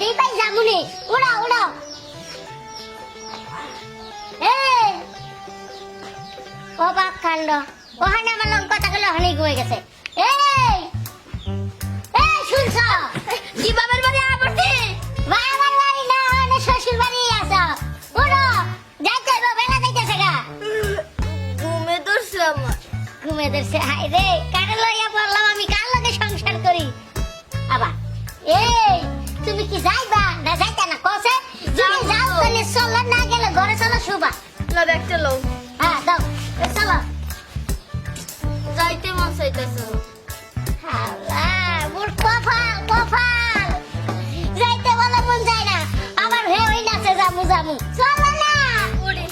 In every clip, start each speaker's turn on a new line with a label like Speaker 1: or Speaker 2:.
Speaker 1: বাস পাই উড়াও উড়াও এই অবাক কাণ্ড। ওখানে আমার গেলে ওখানে গেছে। এই এই শুনছ? কি বাবার বাড়ি আবর্তি বাবার বাড়ি না ওখানে শ্বশুর বাড়ি আছে। উড়ো যাইতে হবে বেলা যাইতেছে গা।
Speaker 2: ঘুমে ধরছে আমার।
Speaker 1: ঘুমে ধরছে হাই রে কারে লইয়া পড়লাম আমি? কার লগে সংসার করি? আবার এই তুমি কি যাইবা না যাইতা না কসে যদি যাও। তাহলে চলো না গেলে ঘরে চলো শুবা।
Speaker 2: না দেখতে লোক
Speaker 1: হ্যাঁ দাও চলো।
Speaker 2: যাইতে মন চাইতেছে।
Speaker 1: হাল্লা মোর কপাল কপাল। যাইতে বলে মন যায় না আমার হে ওই নাচে জামু জামু চলো না।
Speaker 2: উড়ি।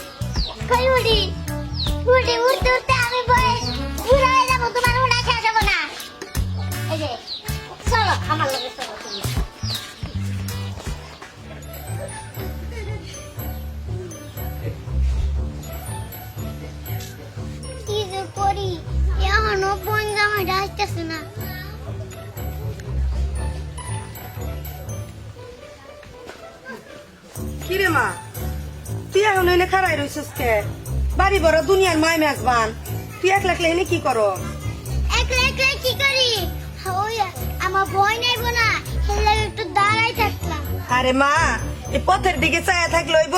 Speaker 1: কই উড়ি? উড়ি উড়তে উড়তে আমি বয়স বুড়া যাব তোমার উড়া খেয়ে যাব না। এই যে চলো আমার লগে জামাইটা না
Speaker 3: কিরে মা তুই এখন এনে খারাই রইছিস কে? বাড়ি বড় দুনিয়ার মায় মেজবান। তুই একলা একলা এনে কি করো?
Speaker 1: একলা একলা কি করি? ওই আমার ভয় নাইবো না হেলে একটু দাঁড়াই থাকলাম।
Speaker 3: আরে মা পথের দিকে চায়া থাকলে হইব।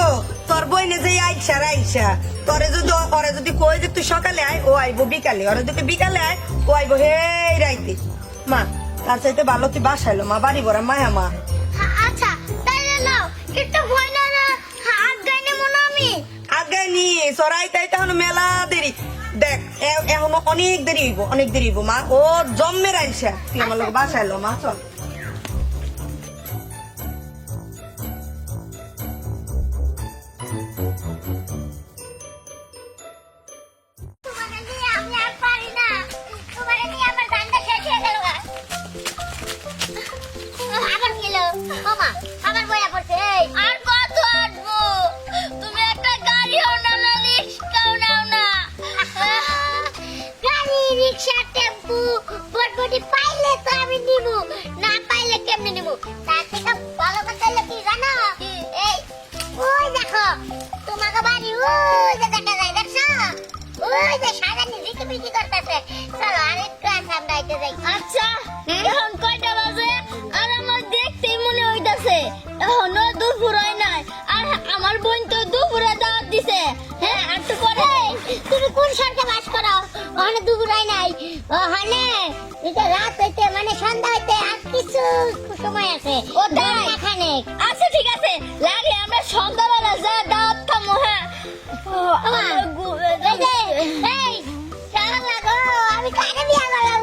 Speaker 3: তোর বইনে যে আইসা আইসা তোরে যদি ওরে যদি কই যে তুই সকালে আয় ও আইবো বিকালে। ওরে যদি বিকালে আয় ও আইবো হেই রাইতে মা তার চাইতে ভালো তুই বাসাইলো মা বাড়ি বড় মায়া মা।
Speaker 1: হা- আচ্ছা তাইলে নাও একটু ভয় না না হাত গাইনে মনে আমি?
Speaker 3: আগে নি সরাই তাই তখন মেলা দেরি। দেখ এখনও অনেক দেরি হইব অনেক দেরি হইব মা। ও জন্মের আইসা তুই আমার লোক বাসাইলো মা চল।
Speaker 1: সময় আছে
Speaker 2: ও তাই?
Speaker 1: এখানে
Speaker 2: আচ্ছা ঠিক আছে লাগে আমরা সন্ধ্যাবেলা যা দাঁত খামো হ্যাঁ আমার
Speaker 1: এই কেমন লাগো? আমি কাকে বিয়া করলাম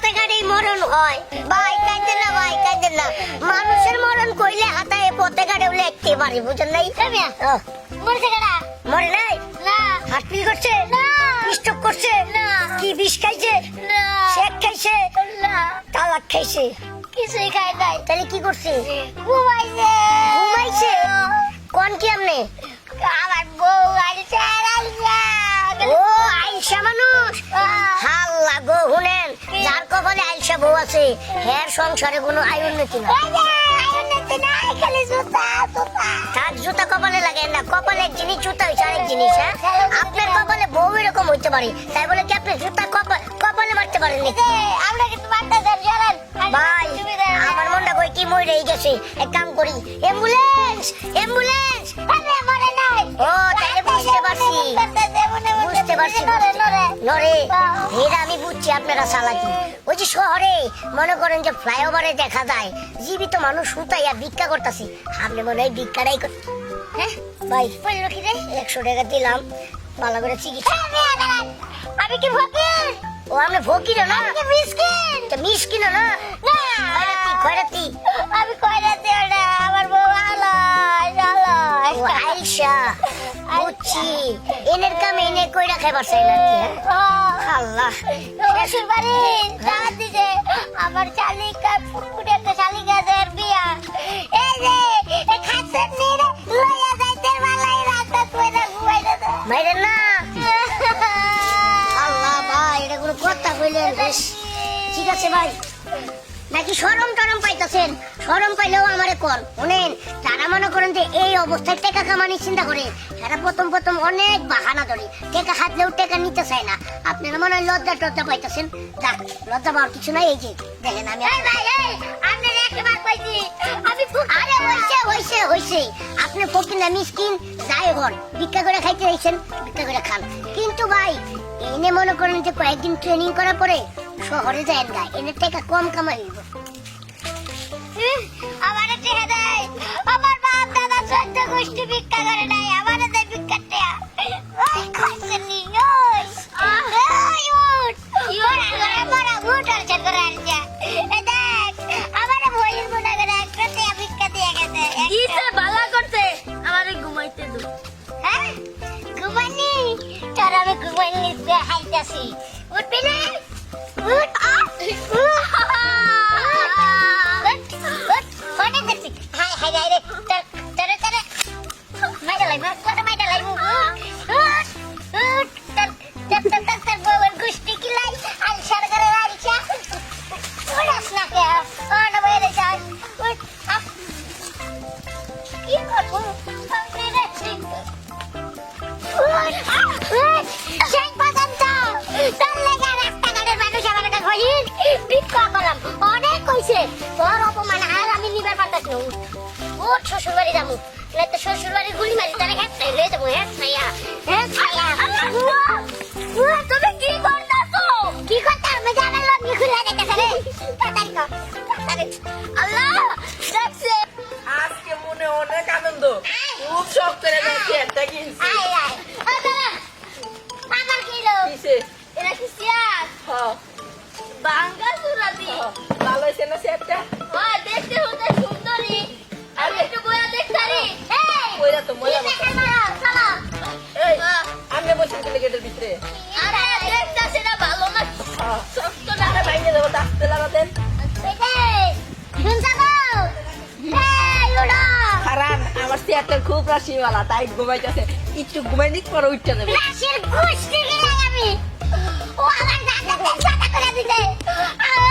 Speaker 1: ফতেগারেই মরণ হয়। ভাই কাঁদে না ভাই কাঁদে না। মানুষের মরণ কইলে হাতায় উলে একটি পারি বুঝেন নাই? মরছে কেডা মরে নাই? না। হাসপিল করছে? না। স্ট্রোক করছে? না। কি বিষ খাইছে? না। শেক খাইছে? না। তালাক খাইছে? কিছুই খাই নাই। তাহলে কি করছে? ঘুমাইছে। ঘুমাইছে? কোন কি আমনে আমার বউ আইসা ও আইসা মানুষ। আইসা বউ আছে হের সংসারে কোনো আয় উন্নতি না। তার জুতা কপালে লাগে না কপালে এক জিনিস জুতা হয়েছে আরেক জিনিস হ্যাঁ? আপনার কপালে বউ এরকম হইতে পারে তাই বলে কি আপনি জুতা কপাল কপালে মারতে পারেন আমরা কিন্তু মারতে ভাই আমার মনটা কই কি মরে গেছে? এক কাম করি অ্যাম্বুলেন্স অ্যাম্বুলেন্স আরে মরে নাই। ও তাহলে বুঝতে পারছি। বুঝতে পারছি নরে এরা আমি বুঝছি আপনারা চালাকি। ওই যে শহরে মনে করেন যে ফ্লাইওভারে দেখা যায় জীবিত মানুষ হুতাইয়া ভিক্ষা করতেছে। আপনি মনে হয় ভিক্ষাটাই হ্যাঁ? ভাই বলল কি রে? একশো টাকা দিলাম ভালো করে চিকিৎসা আমি কি ফকির?
Speaker 4: ও আমরা ফকির না? মিসকিন? তো মিসকিন না? না। খয়রাতি
Speaker 1: আমি না আমার
Speaker 4: আইসা। বুঝছি এনের কাম এনে কইরা খাইবার চাই না হ্যাঁ? আল্লাহ।
Speaker 1: শ্বশুর বাড়ি দাওয়াত দিছে। আমার শালিকা ফুটফুটে একটা শালিকাদের বিয়া। এই যে খাচ্ছেন নিয়ে লইয়া যাইতে বেলায় রাস্তা কইরা ঘুমাইতে দে।
Speaker 4: না। আল্লাহ ভাই এটা কোনো কথা কইলেন বেশ ঠিক আছে ভাই। নাকি সরম টরম পাইতেছেন? সরম পাইলেও আমারে কর শুনেন তারা মনে করেন যে এই অবস্থায় টেকা কামানি চিন্তা করে তারা প্রথম প্রথম অনেক বাহানা ধরে। টেকা হাতলেও টেকা নিতে চায় না। আপনারা মনে হয় লজ্জা টজ্জা পাইতেছেন? যাক লজ্জা পাওয়ার কিছু নাই এই যে দেখেন আমি আরে হইছে হইছে হইছে। আপনি ফকির না মিসকিন যাই হন ভিক্ষা করে খাইতে চাইছেন ভিক্ষা করে খান। কিন্তু ভাই এনে মনে করেন যে কয়েকদিন ট্রেনিং করার পরে শহরে যায় না এনে টাকা কম কামাই
Speaker 1: আমার টেহা দেয়। আমার বাপ দাদা চোদ্দ গোষ্ঠী ভিক্ষা করে নাই আমার দেয় ভিক্ষা টেহা। ওই খাইছেন ওই। ওই উঠ উঠ করে মরা উঠ আর চার করে আনছে। দেখ আমার বইয়ের করে একটা টেহা ভিক্ষা দিয়ে গেছে।
Speaker 2: দিছে বালা করছে। আমারে ঘুমাইতে দো।
Speaker 1: হ্যাঁ? ঘুমানি তোর আমি ঘুমাই নিতে হাইতাছি উঠবি না? উঠ কইছে? তোর অপমান আর আমি নিবার পারতাস না উঠ। শ্বশুর বাড়ি যাব। না তো শ্বশুর বাড়ি গুলি মারি তারা হ্যাঁ নাই লয়ে যাব হ্যাঁ ছাইয়া হ্যাঁ ছাইয়া তুমি কি করতাছো? কি করতাম? আমি জানার লোক খুলে দেখতেছে রে। তাড়াতাড়ি কর আল্লাহ দেখছে।
Speaker 5: আজকে মনে অনেক আনন্দ। খুব শখ করে যাচ্ছি একটা কিনছি। গেলে গেটের ভিতরে
Speaker 2: আরে দেখতাছে না ভালো না শক্ত না
Speaker 5: আরে ভাইকে দেবো ডাকতে লাগাতেন
Speaker 1: এই শুনছো গো এই উড়ো
Speaker 5: কারণ আমার চেয়ারটার খুব রাশিওয়ালা তাই ঘুমাইতেছে। একটু ঘুমাই নিক পরে উঠতে দেবে।
Speaker 1: রাশির গুষ্টি গিলাই আমি। ও আমার দাদাকে সাদা করে দিতে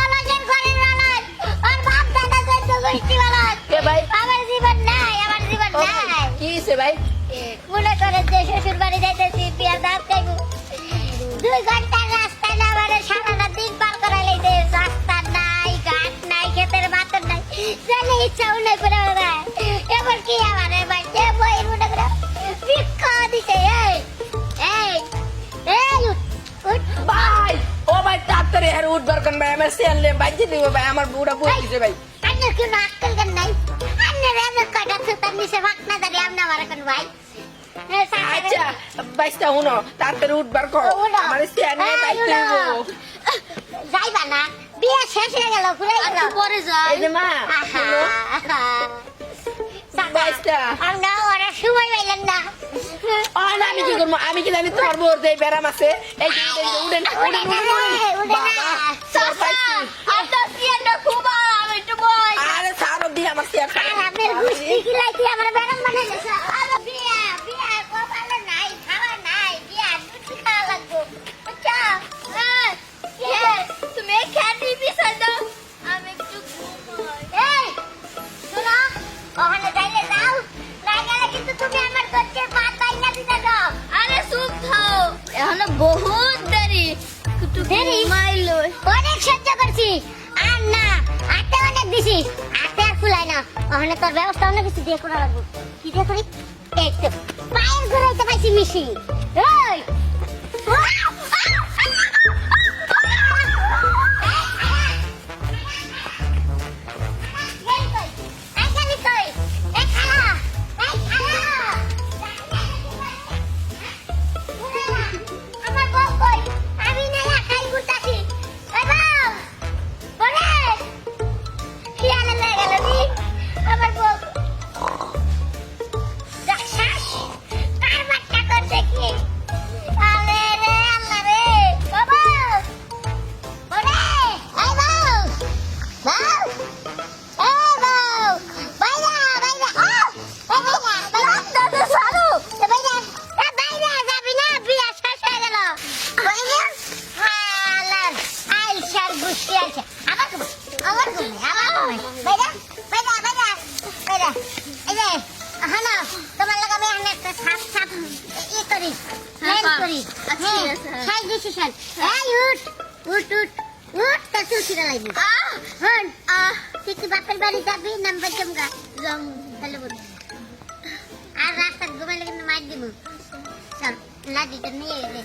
Speaker 1: আমাদের ঘরের রানার আর বাপ দাদা চোদ্দ গোষ্ঠী বালার
Speaker 5: কে ভাই?
Speaker 1: আমার জীবন নাই আমার জীবন নাই।
Speaker 5: কি হয়েছে ভাই?
Speaker 1: মনে করে যে শ্বশুর বাড়ি যাইতেছি বিয়ার দাঁত খাইবো দুই ঘণ্টার রাস্তা না মানে সারাটা দিন পার করা লাইতে রাস্তা নাই ঘাট নাই ক্ষেতের বাতর নাই জানে ইচ্ছাও নাই করে এবার কি আমার মনে
Speaker 5: ও আমার দিব ভাই আমার বুড়া
Speaker 1: কি না দাঁড়িয়ে ভাই
Speaker 5: আচ্ছা বাইসটা তাড়াতাড়ি উঠবার কো আমার নিয়ে বাইতে।
Speaker 1: যাইবা না বিয়ে শেষ হয়ে গেল ঘুরে গেল
Speaker 2: পরে যাই।
Speaker 5: এই যে মা বাইসটা
Speaker 1: আমরা ওরা সময় পাইলেন না।
Speaker 5: ও না আমি কি করব? আমি কি জানি তোমার বোর যে ব্যারাম আছে এই যে উঠেন উঠেন উঠেন
Speaker 1: দিয়ে করা লাগবে। কি দিয়ে করি এই তো পায়ের ঘোরাইতে পাইছি মিশি ওই ছিঁড়া লাগবে হন কিন্তু মার দিব চল লাঠিটা নিয়ে দে